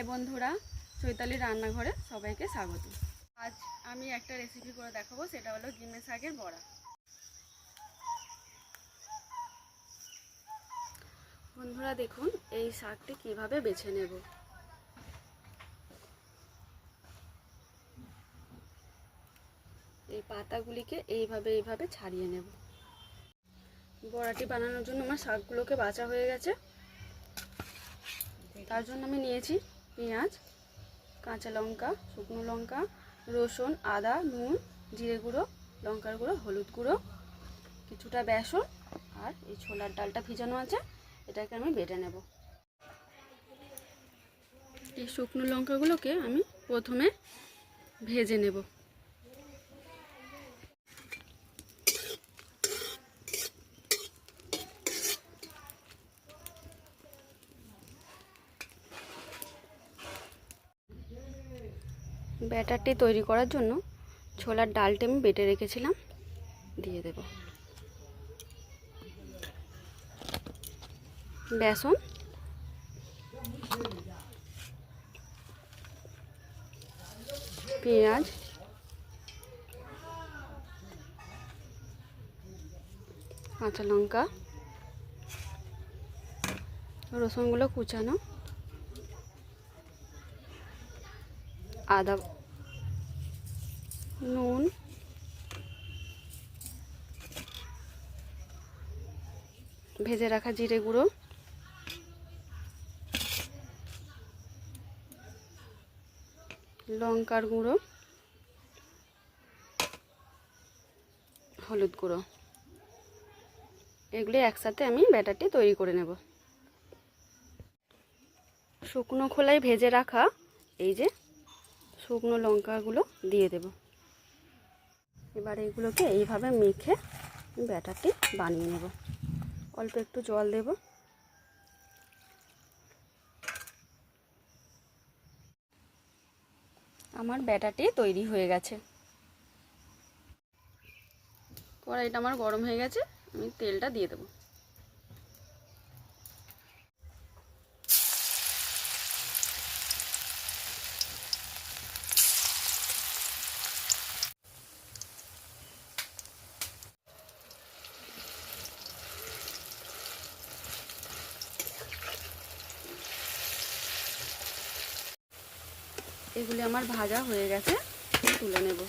High বন্ধুরা, চৈতালি রান্নাঘরে সবাইকে স্বাগত। আজ আমি একটা রেসিপি করে দেখাবো, সেটা হলো গিমে শাকের বড়া। বন্ধুরা দেখুন, এই শাকটি কীভাবে বেছে নেব। এই পাতাগুলিকে এইভাবে এইভাবে ছাড়িয়ে নেব। বড়াটি বানানোর জন্য আমার শাকগুলোকে বাঁচা হয়ে গেছে। তার জন্য আমি নিয়েছি পেঁয়াজ, কাঁচা লঙ্কা, শুকনো লঙ্কা, রসুন, আদা, নুন, জিরে গুঁড়ো, লঙ্কার গুঁড়ো, হলুদ গুঁড়ো, কিছুটা বেসন আর এই ছোলার ডালটা ভিজানো আছে, এটাকে আমি বেটে নেব। এই শুকনো লঙ্কাগুলোকে আমি প্রথমে ভেজে নেব। ব্যাটারটি তৈরি করার জন্য ছোলার ডালটি আমি বেটে রেখেছিলাম। দিয়ে দেব। বেসন। পেঁয়াজ। কাঁচা লঙ্কা। রসুনগুলো কুচানো। আদা, নুন, ভেজে রাখা জিরে গুঁড়ো, লঙ্কার গুঁড়ো, হলুদ গুঁড়ো। এগুলি একসাথে আমি ব্যাটারটি তৈরি করে নেব। শুকনো খোলায় ভেজে রাখা এই যে শুকনো লঙ্কাগুলো দিয়ে দেব। এবার এগুলোকে এইভাবে মেখে ব্যাটারটি বানিয়ে নেব। অল্প একটু জল দেব। আমার ব্যাটারটি তৈরি হয়ে গেছে। কড়াইটা আমার গরম হয়ে গেছে, আমি তেলটা দিয়ে দেবো। এগুলি আমার ভাজা হয়ে গেছে তুলে নেব।